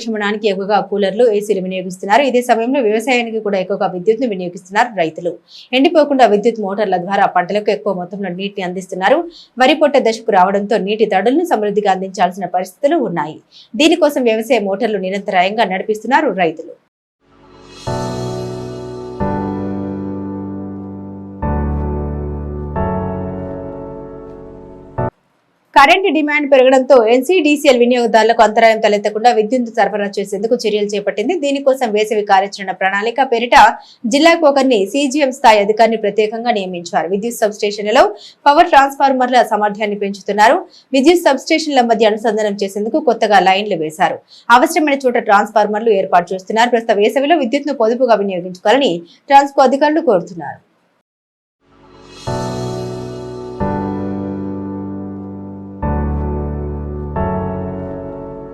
క్షమణానికి ఎక్కువగా కూలర్లు ఏసీలు వినియోగిస్తున్నారు. ఇదే సమయంలో వ్యవసాయానికి కూడా ఎక్కువగా విద్యుత్ను వినియోగిస్తున్నారు రైతులు. ఎండిపోకుండా విద్యుత్ మోటార్ల ద్వారా పంటలకు ఎక్కువ మొత్తంలో నీటిని అందిస్తున్నారు. వరి పొట్ట దశకు రావడంతో నీటి తడులను సమృద్ధిగా అందించాల్సిన పరిస్థితులు ఉన్నాయి. దీనికోసం వ్యవసాయ మోటార్లు నిరంతరాయంగా నడిపిస్తున్నారు రైతులు. కరెంటు డిమాండ్ పెరగడంతో ఎన్సీడీసీఎల్ వినియోగదారులకు అంతరాయం తలెత్తకుండా విద్యుత్ సరఫరా చేసేందుకు చర్యలు చేపట్టింది. దీనికోసం వేసవి కార్యాచరణ ప్రణాళిక పేరిట జిల్లాకు ఒకరిని సీజీఎం స్థాయి అధికారిని ప్రత్యేకంగా నియమించారు. విద్యుత్ సబ్స్టేషన్లలో పవర్ ట్రాన్స్ఫార్మర్ల సామర్థ్యాన్ని పెంచుతున్నారు. విద్యుత్ సబ్స్టేషన్ల మధ్య అనుసంధానం చేసేందుకు కొత్తగా లైన్లు వేశారు. అవసరమైన చోట ట్రాన్స్ఫార్మర్లు ఏర్పాటు చేస్తున్నారు. ప్రస్తుత వేసవిలో విద్యుత్ను పొదుపుగా వినియోగించుకోవాలని ట్రాన్స్కో అధికారులు కోరుతున్నారు.